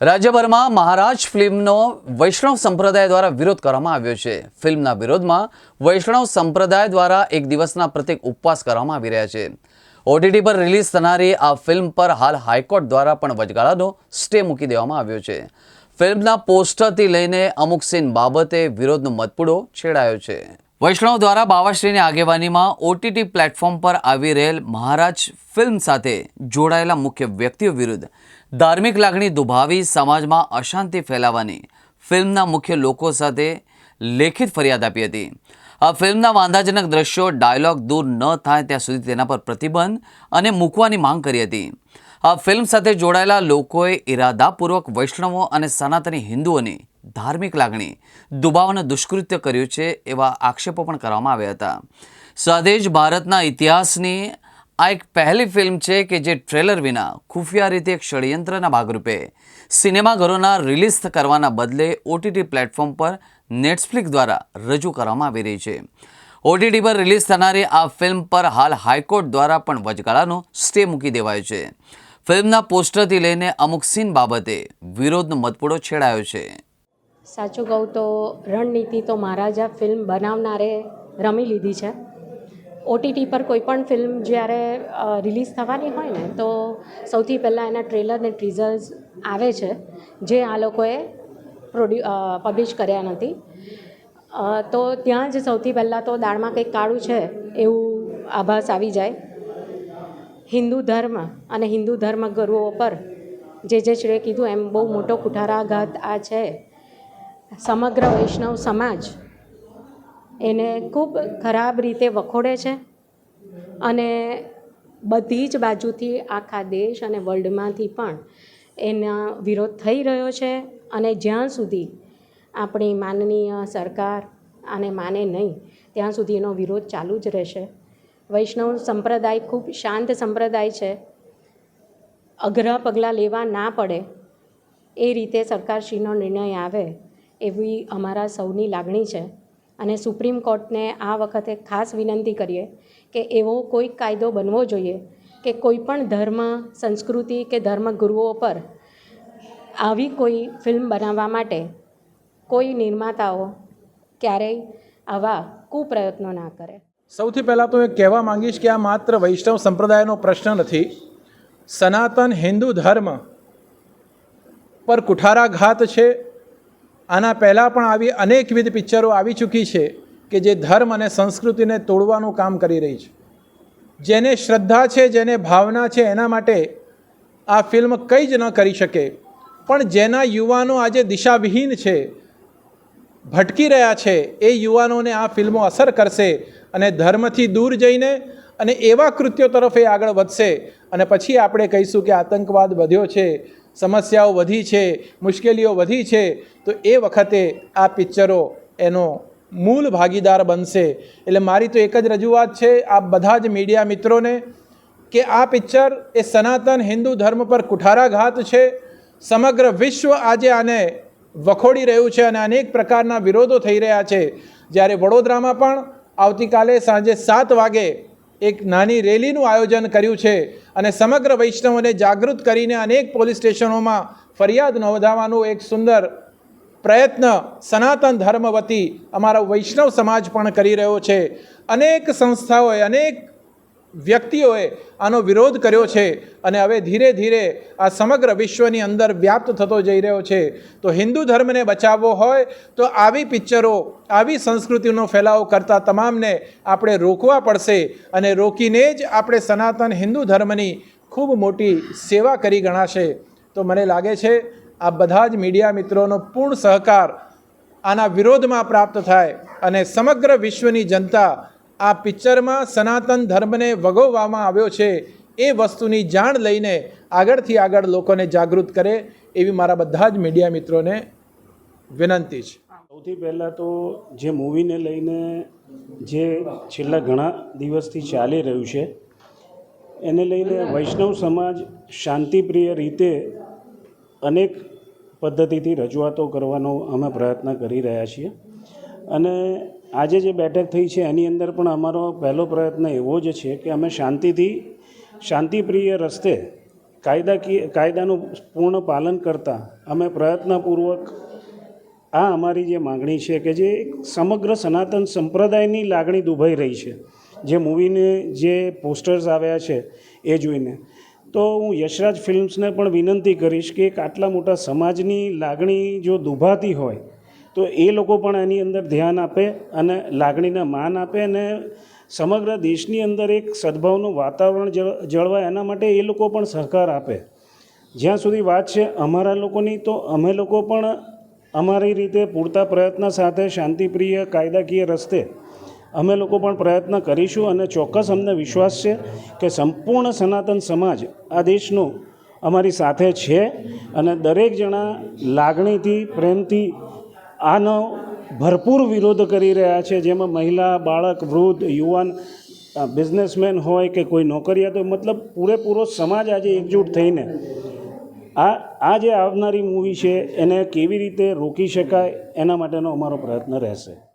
રાજ્યભરમાં મહારાજ ફિલ્મનો વૈષ્ણવ સંપ્રદાય દ્વારા વિરોધ કરવામાં આવ્યો છે. ફિલ્મના વિરોધમાં વૈષ્ણવ સંપ્રદાય દ્વારા એક દિવસના પ્રત્યેક ઉપવાસ કરવામાં આવી રહ્યા છે. ઓટીટી પર રિલીઝ થનારી આ ફિલ્મ પર હાલ હાઈકોર્ટ દ્વારા પણ વચગાળાનો સ્ટે મૂકી દેવામાં આવ્યો છે. ફિલ્મના પોસ્ટરથી લઈને અમુક સીન બાબતે વિરોધનો મતપૂડો છેડાયો છે. વૈષ્ણવ દ્વારા બાવાશ્રીની આગેવાનીમાં ઓટીટી પ્લેટફોર્મ પર આવી રહેલ મહારાજ ફિલ્મ સાથે જોડાયેલા મુખ્ય વ્યક્તિઓ વિરુદ્ધ ધાર્મિક લાગણી દુભાવી સમાજમાં અશાંતિ ફેલાવવાની ફિલ્મના મુખ્ય લોકો સાથે લેખિત ફરિયાદ આપી હતી. આ ફિલ્મના વાંધાજનક દ્રશ્યો ડાયલોગ દૂર ન થાય ત્યાં સુધી તેના પર પ્રતિબંધ અને મૂકવાની માંગ કરી હતી. આ ફિલ્મ સાથે જોડાયેલા લોકોએ ઇરાદાપૂર્વક વૈષ્ણવો અને સનાતની હિન્દુઓની ધાર્મિક લાગણી દુભાવવાનું દુષ્કૃત્ય કર્યું છે એવા આક્ષેપો પણ કરવામાં આવ્યા હતા. સાથે જ ભારતના ઇતિહાસની આ એક પહેલી ફિલ્મ છે કે જે ટ્રેલર વિના ખુફિયા રીતે એક ષડયંત્રના ભાગરૂપે સિનેમાઘરોના રિલીઝ કરવાના બદલે ઓટીટી પ્લેટફોર્મ પર નેટફ્લિક્સ દ્વારા રજૂ કરવામાં આવી રહી છે. ઓટીટી પર રિલીઝ થનારી આ ફિલ્મ પર હાલ હાઈકોર્ટ દ્વારા પણ વચગાળાનો સ્ટે મૂકી દેવાયો છે. ફિલ્મના પોસ્ટરથી લઈને અમુક સીન બાબતે વિરોધનો મતપૂડો છેડાયો છે. સાચું કહું તો રણનીતિ તો મહારાજા ફિલ્મ બનાવનારે રમી લીધી છે. ઓટીટી પર કોઈ પણ ફિલ્મ જ્યારે રિલીઝ થવાની હોય ને, તો સૌથી પહેલાં એના ટ્રેલર ને ટ્રીઝર્સ આવે છે, જે આ લોકોએ પ્રોડ્યુ પબ્લિશ કર્યા નથી. તો ત્યાં જ સૌથી પહેલાં તો દાળમાં કંઈક કાળું છે, એવું આભાસ આવી જાય. હિન્દુ ધર્મ અને હિન્દુ ધર્મ ગુરુઓ પર જે જે શ્રેય કીધું એમ બહુ મોટો કુઠારાઘાત આ છે. સમગ્ર વૈષ્ણવ સમાજ એને ખૂબ ખરાબ રીતે વખોડે છે અને બધી જ બાજુથી આખા દેશ અને વર્લ્ડમાંથી પણ એના વિરોધ થઈ રહ્યો છે અને જ્યાં સુધી આપણી માનનીય સરકાર આને માને નહીં, ત્યાં સુધી એનો વિરોધ ચાલુ જ રહેશે. વૈષ્ણવ સંપ્રદાય ખૂબ શાંત સંપ્રદાય છે. અઘરા પગલાં લેવા ના પડે એ રીતે સરકારશ્રીનો નિર્ણય આવે એવી અમારા સૌની લાગણી છે. અને સુપ્રીમ કોર્ટને આ વખતે ખાસ વિનંતી કરીએ કે એવો કોઈ કાયદો બનવો જોઈએ કે કોઈ પણ ધર્મ, સંસ્કૃતિ કે ધર્મગુરુઓ પર આવી કોઈ ફિલ્મ બનાવવા માટે કોઈ નિર્માતાઓ ક્યારેય આવા કુપ્રયત્નો ના કરે. સૌથી પહેલાં તો એ કહેવા માંગીશ કે આ માત્ર વૈષ્ણવ સંપ્રદાયનો પ્રશ્ન નથી. સનાતન હિન્દુ ધર્મ પર કુઠારાઘાત છે. આના પહેલાં પણ આવી અનેકવિધ પિક્ચરો આવી ચૂકી છે કે જે ધર્મ અને સંસ્કૃતિને તોડવાનું કામ કરી રહી છે. જેને શ્રદ્ધા છે, જેને ભાવના છે, એના માટે આ ફિલ્મ કંઈ જ ન કરી શકે. પણ જેના યુવાનો આજે દિશાવિહીન છે ભટકી રહ્યા છે, એ યુવાનોને આ ફિલ્મો અસર કરશે અને ધર્મથી દૂર જઈને અને એવા કૃત્યો તરફ એ આગળ વધશે. અને પછી આપણે કહીશું કે આતંકવાદ વધ્યો છે, સમસ્યાઓ વધી છે, મુશ્કેલીઓ વધી છે, તો એ વખતે આ પિક્ચરો એનો મૂળ ભાગીદાર બનશે. એટલે મારી તો એક જ રજૂઆત છે આ બધા જ મીડિયા મિત્રોને, કે આ પિક્ચર એ સનાતન હિન્દુ ધર્મ પર કુઠારાઘાત છે. સમગ્ર વિશ્વ આજે આને વખોડી રહ્યું છે અને અનેક પ્રકારના વિરોધો થઈ રહ્યા છે. જ્યારે વડોદરામાં પણ આવતીકાલે સાંજે સાત વાગે એક નાની રેલીનું આયોજન કર્યું છે અને સમગ્ર વૈષ્ણવોને જાગૃત કરીને અનેક પોલીસ સ્ટેશનોમાં ફરિયાદ નોંધાવવાનું એક સુંદર પ્રયત્ન સનાતન ધર્મ વતી અમારો વૈષ્ણવ સમાજ પણ કરી રહ્યો છે. અનેક સંસ્થાઓએ અનેક વ્યક્તિઓએ આનો વિરોધ કર્યો છે અને હવે ધીરે ધીરે આ સમગ્ર વિશ્વની અંદર વ્યાપ્ત થતો જઈ રહ્યો છે. તો હિન્દુ ધર્મને બચાવવો હોય તો આવી પિક્ચરો, આવી સંસ્કૃતિનો ફેલાવો કરતા તમામને આપણે રોકવા પડશે અને રોકીને જ આપણે સનાતન હિન્દુ ધર્મની ખૂબ મોટી સેવા કરી ગણાશે. તો મને લાગે છે આ બધા જ મીડિયા મિત્રોનો પૂર્ણ સહકાર આના વિરોધમાં પ્રાપ્ત થાય અને સમગ્ર વિશ્વની જનતા આ પિક્ચરમાં સનાતન ધર્મને વગોવવામાં આવ્યો છે એ વસ્તુની જાણ લઈને આગળથી આગળ લોકોને જાગૃત કરે એવી મારા બધા જ મીડિયા મિત્રોને વિનંતી છે. સૌથી પહેલાં તો જે મૂવીને લઈને જે છેલ્લા ઘણા દિવસથી ચાલી રહ્યું છે, એને લઈને વૈષ્ણવ સમાજ શાંતિપ્રિય રીતે અનેક પદ્ધતિથી રજૂઆતો કરવાનો અમે પ્રયત્ન કરી રહ્યા છીએ. અને આજે જે બેઠક થઈ છે, એની અંદર પણ અમારો પહેલો પ્રયત્ન એવો જ છે કે અમે શાંતિથી, શાંતિપ્રિય રસ્તે કાયદાકીય, કાયદાનું પૂર્ણ પાલન કરતાં અમે પ્રયત્નપૂર્વક આ અમારી જે માગણી છે કે જે એક સમગ્ર સનાતન સંપ્રદાયની લાગણી દુભાઈ રહી છે. જે મૂવીને જે પોસ્ટર્સ આવ્યા છે, એ જોઈને. તો હું યશરાજ ફિલ્મ્સને પણ વિનંતી કરીશ કે એક આટલા મોટા સમાજની લાગણી જો દુભાતી હોય તો એ લોકો પણ એની અંદર ધ્યાન આપે અને લાગણીને માન આપે અને સમગ્ર દેશની અંદર એક સદભાવનું વાતાવરણ જળ, જળવાય એના માટે એ લોકો પણ સહકાર આપે. જ્યાં સુધી વાત છે અમારા લોકોની, તો અમે લોકો પણ અમારી રીતે પૂરતા પ્રયત્ન સાથે શાંતિપ્રિય, કાયદાકીય રસ્તે અમે લોકો પણ પ્રયત્ન કરીશું અને ચોક્કસ અમને વિશ્વાસ છે કે સંપૂર્ણ સનાતન સમાજ આ દેશનો અમારી સાથે છે અને દરેક જણા લાગણીથી, પ્રેમથી આનો ભરપૂર વિરોધ કરી રહ્યા છે, જેમાં મહિલા, બાળક, વૃદ્ધ, યુવાન બિઝનેસમેન હોય કે કોઈ નોકરિયાત મતલબ પૂરેપૂરો સમાજ આજે એકજૂટ થઈને આ આ જે આવનારી મૂવી છે, એને કેવી રીતે રોકી શકાય, એના માટેનો અમારો પ્રયત્ન રહેશે.